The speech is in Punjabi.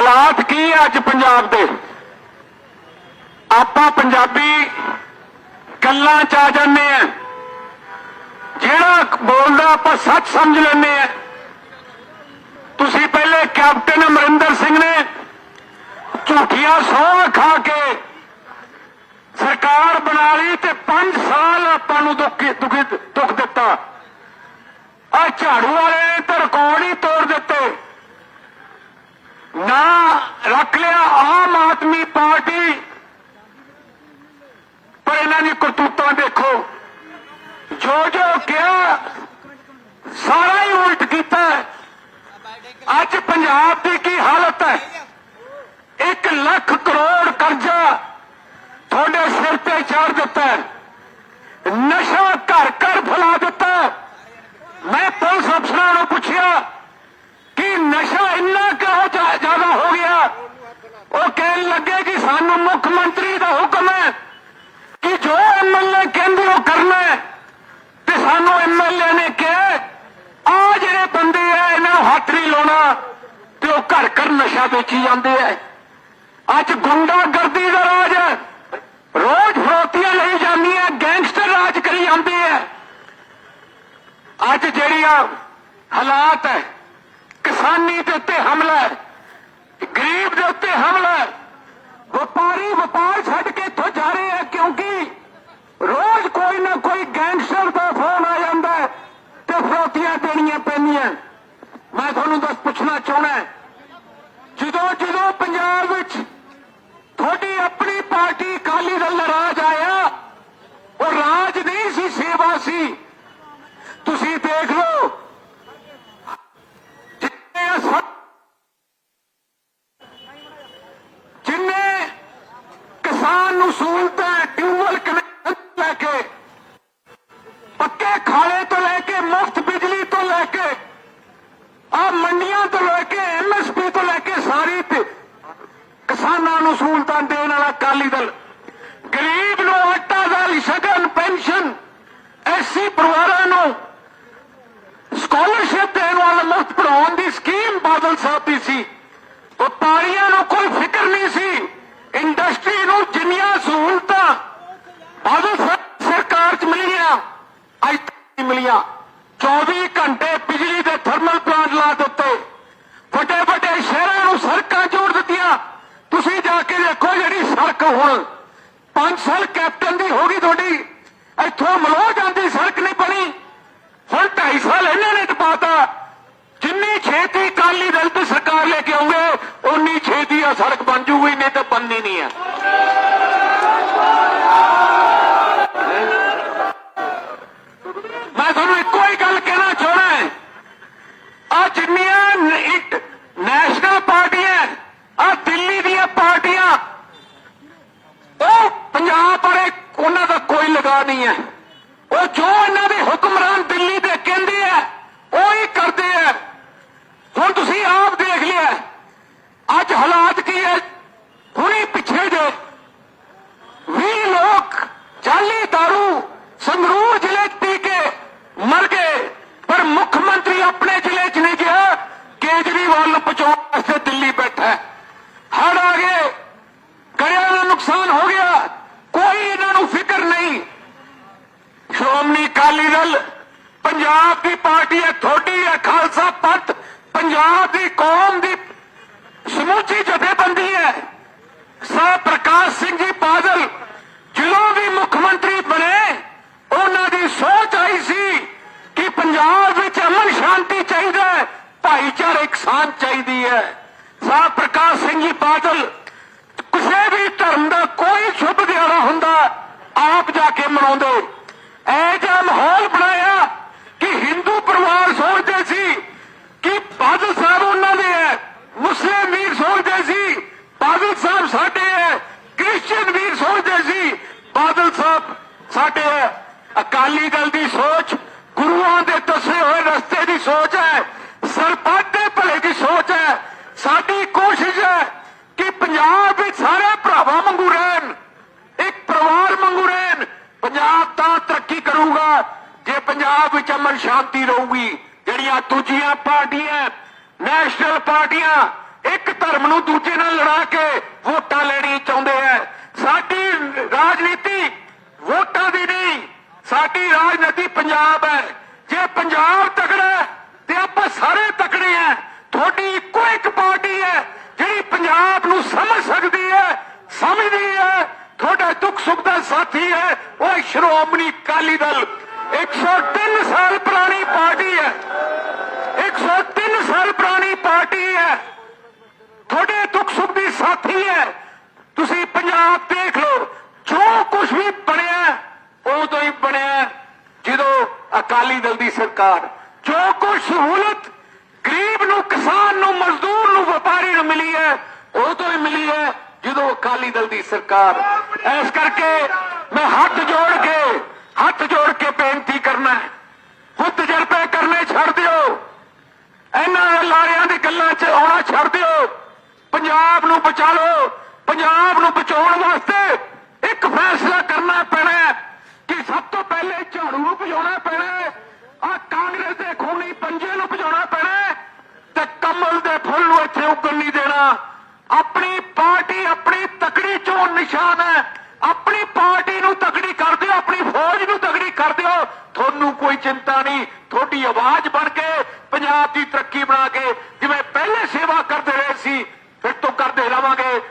ਹਾਲਾਤ ਕੀ ਹੈ ਅੱਜ ਪੰਜਾਬ ਦੇ? ਆਪਾਂ ਪੰਜਾਬੀ ਗੱਲਾਂ ਚ ਆ ਜਾਂਦੇ ਆ। ਜਿਹੜਾ ਬੋਲਦਾ ਆਪਾਂ ਸੱਚ ਸਮਝ ਲੈਂਦੇ ਆ। ਤੁਸੀਂ ਪਹਿਲੇ ਕੈਪਟਨ ਅਮਰਿੰਦਰ ਸਿੰਘ ਨੇ ਝੂਠੀਆਂ ਸੌਂ ਖਾ ਕੇ ਸਰਕਾਰ ਬਣਾ ਲਈ ਤੇ 5 ਸਾਲ ਆਪਾਂ ਨੂੰ ਦੁੱਖ ਦੁੱਖ ਦੁੱਖ ਦਿੱਤਾ। ਆ ਝਾੜੂ ਵਾਲੇ ਨੇ ਤਾਂ ਰਿਕਾਰਡ ਹੀ ਤੋੜ ਦਿੱਤੇ। ਨਾ ਰੱਖ ਲਿਆ ਆਮ ਆਦਮੀ ਪਾਰਟੀ। ਪਰ ਇਹਨਾਂ ਦੀ ਕਰਤੂਤਾਂ ਦੇਖੋ। ਜੋ ਜੋ ਕਿਹਾ, ਸਾਰਾ ਹੀ ਉਲਟ ਕੀਤਾ। ਅੱਜ ਪੰਜਾਬ ਦੀ ਕੀ ਹਾਲਤ ਹੈ? 1 ਲੱਖ ਕਰੋੜ ਕਰਜ਼ਾ ਤੁਹਾਡੇ ਸਿਰ ਤੇ ਚਾੜ ਦਿੱਤਾ ਨਸ਼ਾ ਘਰ ਘਰ ਫੈਲਾ ਦਿੱਤਾ ਮੈਂ ਪੁਲਿਸ ਅਫਸਰਾਂ ਨੂੰ ਪੁੱਛਿਆ ਨਸ਼ਾ ਇੰਨਾ ਕਿਉਂ ਜ਼ਿਆਦਾ ਹੋ ਗਿਆ। ਉਹ ਕਹਿਣ ਲੱਗੇ ਕਿ ਸਾਨੂੰ ਮੁੱਖ ਮੰਤਰੀ ਦਾ ਹੁਕਮ ਹੈ ਕਿ ਜੋ ਐਮਐਲਏ ਕਹਿੰਦੇ ਉਹ ਕਰਨਾ ਹੈ। ਤੇ ਸਾਨੂੰ ਐਮਐਲਏ ਨੇ ਕਿਹਾ ਆ ਜਿਹੜੇ ਬੰਦੇ ਆ, ਇਹਨਾਂ ਨੂੰ ਹੱਥ ਨਹੀਂ ਲਾਉਣਾ। ਤੇ ਉਹ ਘਰ ਘਰ ਨਸ਼ਾ ਵੇਚੀ ਜਾਂਦੇ ਆ। ਅੱਜ ਗੁੰਡਾਗਰਦੀ ਦਾ ਰਾਜ ਹੈ। ਰੋਜ਼ ਫਰੋਤੀਆਂ ਲਈ ਜਾਂਦੀਆਂ, ਗੈਂਗਸਟਰ ਰਾਜ ਕਰੀ ਜਾਂਦੇ ਆ। ਅੱਜ ਜਿਹੜੀਆਂ ਹਾਲਾਤ ਹੈ ਕਿਸਾਨੀ ਦੇ ਉੱਤੇ ਹਮਲਾ ਹੈ। ਗਰੀਬ ਦੇ ਉੱਤੇ ਹਮਲਾ ਹੈ। ਵਪਾਰੀ ਵਪਾਰ ਛੱਡ ਕੇ ਇੱਥੋਂ ਜਾ ਰਹੇ ਹੈ ਕਿਉਂਕਿ ਰੋਜ਼ ਕੋਈ ਨਾ ਕੋਈ ਗੈਂਗਸਟਰ ਦਾ ਫੋਨ ਆ ਜਾਂਦਾ ਹੈ ਤੇ ਫਰੋਤੀਆਂ ਦੇਣੀਆਂ ਪੈਂਦੀਆਂ ਮੈਂ ਤੁਹਾਨੂੰ ਦੱਸ ਪੁੱਛਣਾ ਚਾਹਣਾ ਜਦੋਂ ਜਦੋਂ ਪੰਜਾਬ ਵਿੱਚ ਤੁਹਾਡੀ ਆਪਣੀ ਪਾਰਟੀ ਅਕਾਲੀ ਦਲ ਲੜਾ ਰਾਜ ਆਇਆ ਉਹ ਰਾਜ ਨਹੀਂ ਸੀ ਸੇਵਾ ਸੀ ਤੁਸੀਂ ਦੇਖ ਲਓ ਜਿੰਨੇ ਅਸ- ਜਿੰਨੇ ਕਿਸਾਨ ਨੂੰ ਸਹੂਲਤਾਂ ਟਿਊਬਲ ਕਨੈਕਸ਼ਨ ਲੈ ਕੇ, ਪੱਕੇ ਖਾਲੇ ਤੋਂ ਲੈ ਕੇ, ਮੁਫਤ ਬਿਜਲੀ ਤੋਂ ਲੈ ਕੇ ਆ ਮੰਡੀਆਂ ਤੋਂ ਲੈ ਕੇ ਐਮਐਸਪੀ ਤੋਂ ਲੈ ਕੇ ਸਾਰੀ ਕਿਸਾਨਾਂ ਨੂੰ ਸਹੂਲਤਾਂ ਦੇਣ ਵਾਲਾ ਅਕਾਲੀ ਦਲ। ਗਰੀਬ ਨੂੰ ਆਟਾ ਦਾਲ, ਸ਼ਗਨ, ਪੈਨਸ਼ਨ, ਐਸੀ ਪਰਿਵਾਰਾਂ ਨੂੰ ਸਕਾਲਰਸ਼ਿਪ ਦੇਣ ਵਾਲਾ ਮੁਫਤ ਪੜਾਉਣ ਦੀ ਸਕੀਮ ਬਾਦਲ ਸਾਹਿਬ ਦੀ ਸੀ ਵਪਾਰੀਆਂ ਨੂੰ ਕੋਈ ਫਿਕਰ ਨਹੀਂ ਸੀ ਇੰਡਸਟਰੀ ਨੂੰ ਜਿੰਨੀਆਂ ਸਹੂਲਤਾਂ ਬਾਦਲ ਸਾਹਿਬ ਸਰਕਾਰ ਚ ਮਿਲੀਆਂ ਅੱਜ ਤੱਕ ਨਹੀਂ 24 ਘੰਟੇ ਬਿਜਲੀ ਦੇ ਥਰਮਲ ਪਲਾਂਟ ਲਾ ਦਿੱਤੇ। ਵੱਡੇ ਵੱਡੇ ਸ਼ਹਿਰਾਂ ਨੂੰ ਸੜਕਾਂ ਜੋੜ ਦਿੱਤੀਆਂ। ਤੁਸੀਂ ਜਾ ਕੇ ਦੇਖੋ ਜਿਹੜੀ ਸੜਕ ਹੁਣ। 5 ਸਾਲ ਕੈਪਟਨ ਦੀ ਹੋ ਗਈ ਤੁਹਾਡੀ। ਇੱਥੋਂ ਮਲੋਹ ਜਾਂਦੀ ਸੜਕ ਨਹੀਂ ਬਣੀ। ਹੁਣ 2.5 ਸਾਲ ਇਹਨਾਂ ਨੇ ਟਪਾਤਾ ਜਿੰਨੀ ਛੇਤੀ ਕਾਲੀ ਦਲ ਤੇ ਸਰਕਾਰ ਲੈ ਕੇ ਆਉਂਗੇ ਉਨੀ ਛੇਤੀ ਆ ਸੜਕ ਬਣ ਜੂਗੀ, ਨਹੀਂ ਤਾਂ ਬਣਨੀ ਨਹੀਂ ਹੈ ਮੈਂ ਤੁਹਾਨੂੰ ਇੱਕੋ ਹੀ ਗੱਲ ਕਹਿਣਾ ਚਾਹਣਾ ਹੈ ਆ ਜਿੰਨੀਆਂ ਨ- ਇੱਕ ਨੈਸ਼ਨਲ ਪਾਰਟੀਆਂ ਆ ਦਿੱਲੀ ਦੀਆਂ ਪਾਰਟੀਆਂ ਉਹ ਪੰਜਾਬ ਬਾਰੇ ਉਹਨਾਂ ਦਾ ਨਹੀਂ ਹੈ। ਉਹ ਜੋ ਇਹਨਾਂ ਦੇ ਹੁਕਮਰਾਨ ਦਿੱਲੀ ਦੇ ਕਹਿੰਦੇ ਆ, ਉਹ ਹੀ ਕਰਦੇ ਆ। ਹੁਣ ਤੁਸੀਂ ਆਪ ਦੇਖ ਲਿਆ। ਅੱਜ ਹਾਲਾਤ ਕੀ ਹੈ? ਹੁਣੀ ਪਿੱਛੇ ਜੋ 20 ਲੋਕ ਜਾਲੀ दारू ਸੰਗਰੂਰ ਜ਼ਿਲ੍ਹੇ 'ਚ ਪੀ ਕੇ ਮਰ ਗਏ ਪਰ ਮੁੱਖ ਮੰਤਰੀ ਆਪਣੇ ਜ਼ਿਲ੍ਹੇ 'ਚ ਨਹੀਂ ਗਿਆ ਕੇਜਰੀਵਾਲ ਨੂੰ ਪਹੁੰਚਾਉਣ ਵਾਸਤੇ ਦਿੱਲੀ ਬੈਠਾ ਹੈ ਹੜ ਆ ਗਏ ਕਰਿਆ ਦਾ ਨੁਕਸਾਨ ਹੋ ਗਿਆ ਕੋਈ ਇਹਨਾਂ ਨੂੰ ਫਿਕਰ ਨਹੀਂ ਸ਼੍ਰੋਮਣੀ ਅਕਾਲੀ ਦਲ, ਪੰਜਾਬ ਦੀ ਪਾਰਟੀ ਹੈ, ਤੁਹਾਡੀ ਹੈ, ਖਾਲਸਾ ਪੰਥ, ਪੰਜਾਬ ਦੀ ਕੌਮ ਦੀ ਸਮੁੱਚੀ ਜਥੇਬੰਦੀ ਹੈ। ਸਾ ਪ੍ਰਕਾਸ਼ ਸਿੰਘ ਜੀ ਬਾਦਲ ਜਦੋਂ ਵੀ ਮੁੱਖ ਮੰਤਰੀ ਬਣੇ, ਉਹਨਾਂ ਦੀ ਸੋਚ ਆਈ ਸੀ ਕਿ ਪੰਜਾਬ ਵਿੱਚ ਅਮਨ ਸ਼ਾਂਤੀ ਚਾਹੀਦਾ ਹੈ ਭਾਈਚਾਰਕ ਸਾਂਝ ਚਾਹੀਦੀ ਹੈ। ਸਰ ਪ੍ਰਕਾਸ਼ ਸਿੰਘ ਜੀ ਬਾਦਲ, ਕਿਸੇ ਵੀ ਧਰਮ ਦਾ ਕੋਈ ਸ਼ੁਭ ਦਿਹਾੜਾ ਹੁੰਦਾ, ਆਪ ਜਾ ਕੇ ਮਨਾਉਂਦੇ ਇਹ ਜਿਹਾ ਮਾਹੌਲ ਬਣਾਇਆ ਕਿ ਹਿੰਦੂ ਪਰਿਵਾਰ ਸੋਚਦੇ ਸੀ ਕਿ ਬਾਦਲ ਸਾਹਿਬ ਉਹਨਾਂ ਦੇ ਹੈ ਮੁਸਲਿਮ ਵੀਰ ਸੋਚਦੇ ਸੀ ਬਾਦਲ ਸਾਹਿਬ ਸਾਡੇ ਹੈ ਕ੍ਰਿਸਚੀਅਨ ਵੀਰ ਸੋਚਦੇ ਸੀ, ਬਾਦਲ ਸਾਹਿਬ ਸਾਡੇ ਹੈ ਅਕਾਲੀ ਦਲ ਦੀ ਸੋਚ, ਗੁਰੂਆਂ ਦੇ ਦੱਸੇ ਹੋਏ ਰਸਤੇ ਦੀ ਸੋਚ ਹੈ ਸਰਪੰਚ ਦੇ ਭਲੇ ਦੀ ਸੋਚ ਹੈ। ਸਾਡੀ ਕੋਸ਼ਿਸ਼ ਹੈ ਕਿ ਪੰਜਾਬ ਵਿੱਚ ਸਾਰੇ ਭਰਾਵਾਂ ਵਾਂਗੂ ਰਹਿਣ, ਇੱਕ ਪਰਿਵਾਰ ਵਾਂਗੂ ਰਹਿਣ। ਪੰਜਾਬ ਤਾਂ ਤਰੱਕੀ ਕਰੂਗਾ, ਜੇ ਪੰਜਾਬ ਵਿੱਚ ਅਮਨ ਸ਼ਾਂਤੀ ਰਹੂਗੀ। ਜਿਹੜੀਆਂ ਦੂਜੀਆਂ ਪਾਰਟੀਆਂ, ਨੈਸ਼ਨਲ ਪਾਰਟੀਆਂ ਇੱਕ ਧਰਮ ਨੂੰ ਦੂਜੇ ਨਾਲ ਲੜਾ ਕੇ ਵੋਟਾਂ ਲੈਣੀ ਚਾਹੁੰਦੇ ਐ ਸਾਡੀ ਰਾਜਨੀਤੀ ਵੋਟਾਂ ਦੀ ਨਹੀਂ, ਸਾਡੀ ਰਾਜਨੀਤੀ ਪੰਜਾਬ ਹੈ। ਜੇ ਪੰਜਾਬ ਤਕੜਾ ਤੇ ਆਪਾਂ ਸਾਰੇ ਤਕੜੇ ਆ। ਤੁਹਾਡੀ ਇੱਕੋ ਇੱਕ ਪਾਰਟੀ ਹੈ, ਜਿਹੜੀ ਪੰਜਾਬ ਨੂੰ ਸਮਝ ਸਕਦੀ ਹੈ, ਸਮਝਦੀ ਹੈ। ਤੁਹਾਡਾ ਦੁੱਖ ਸੁੱਖ ਦਾ ਸਾਥੀ ਹੈ ਉਹ ਸ਼੍ਰੋਮਣੀ ਅਕਾਲੀ ਦਲ। 103 ਸਾਲ ਪੁਰਾਣੀ ਪਾਰਟੀ ਹੈ। 103 ਸਾਲ ਪੁਰਾਣੀ ਪਾਰਟੀ ਹੈ। ਤੁਹਾਡੇ ਦੁੱਖ ਸੁੱਖ ਦੀ ਸਾਥੀ ਹੈ। ਤੁਸੀਂ ਪੰਜਾਬ ਦੇਖ ਲਓ, ਜੋ ਕੁਝ ਵੀ ਬਣਿਆ, ਉਦੋਂ ਹੀ ਬਣਿਆ। ਜਦੋਂ ਅਕਾਲੀ ਦਲ ਦੀ ਸਰਕਾਰ, ਜੋ ਕੁਝ ਸਹੂਲਤ ਗਰੀਬ ਨੂੰ, ਕਿਸਾਨ ਨੂੰ, ਮਜ਼ਦੂਰ ਨੂੰ, ਵਪਾਰੀ ਨੂੰ ਮਿਲੀ ਹੈ, ਉਦੋਂ ਹੀ ਮਿਲੀ ਹੈ, ਜਦੋਂ ਅਕਾਲੀ ਦਲ ਦੀ ਸਰਕਾਰ। ਇਸ ਕਰਕੇ ਮੈਂ ਹੱਥ ਜੋੜ ਕੇ, ਹੱਥ ਜੋੜ ਕੇ ਬੇਨਤੀ ਕਰਨਾ ਹੈ। ਹੁਣ ਤਜਰਬੇ ਕਰਨੇ ਛੱਡ ਦਿਓ। ਇਹਨਾਂ ਲਾਰਿਆਂ ਦੀ ਗੱਲਾਂ 'ਚ ਆਉਣਾ ਛੱਡ ਦਿਓ। ਪੰਜਾਬ ਨੂੰ ਬਚਾ ਲਓ। ਪੰਜਾਬ ਨੂੰ ਬਚਾਉਣ ਵਾਸਤੇ ਇੱਕ ਫੈਸਲਾ ਕਰਨਾ ਪੈਣਾ ਕਿ ਸਭ ਤੋਂ ਪਹਿਲੇ ਝਾੜੂ ਨੂੰ ਭਜਾਉਣਾ ਪੈਣਾ ਆ ਕਾਂਗਰਸ ਦੇ ਖੂਨੀ ਪੰਜੇ ਨੂੰ ਭਜਾਉਣਾ ਪੈਣਾ ਤੇ ਕਮਲ ਦੇ ਫੁੱਲ ਨੂੰ ਇੱਥੇ ਉੱਗਣ ਨਹੀਂ ਦੇਣਾ। ਆਪਣੀ ਪਾਰਟੀ ਆਪਣੀ ਤਕੜੀ ਚੋਣ ਨਿਸ਼ਾਨ ਹੈ। ਆਪਣੀ ਪਾਰਟੀ ਨੂੰ ਤਕੜੀ ਕਰ ਦਿਓ, ਆਪਣੀ ਫੌਜ ਨੂੰ ਤਕੜੀ ਕਰ ਦਿਓ। ਤੁਹਾਨੂੰ ਕੋਈ ਚਿੰਤਾ ਨਹੀਂ, ਤੁਹਾਡੀ ਆਵਾਜ਼ ਬਣ ਕੇ ਪੰਜਾਬ ਦੀ ਤਰੱਕੀ ਬਣਾ ਕੇ ਜਿਵੇਂ ਪਹਿਲੇ ਸੇਵਾ ਕਰਦੇ ਰਹੇ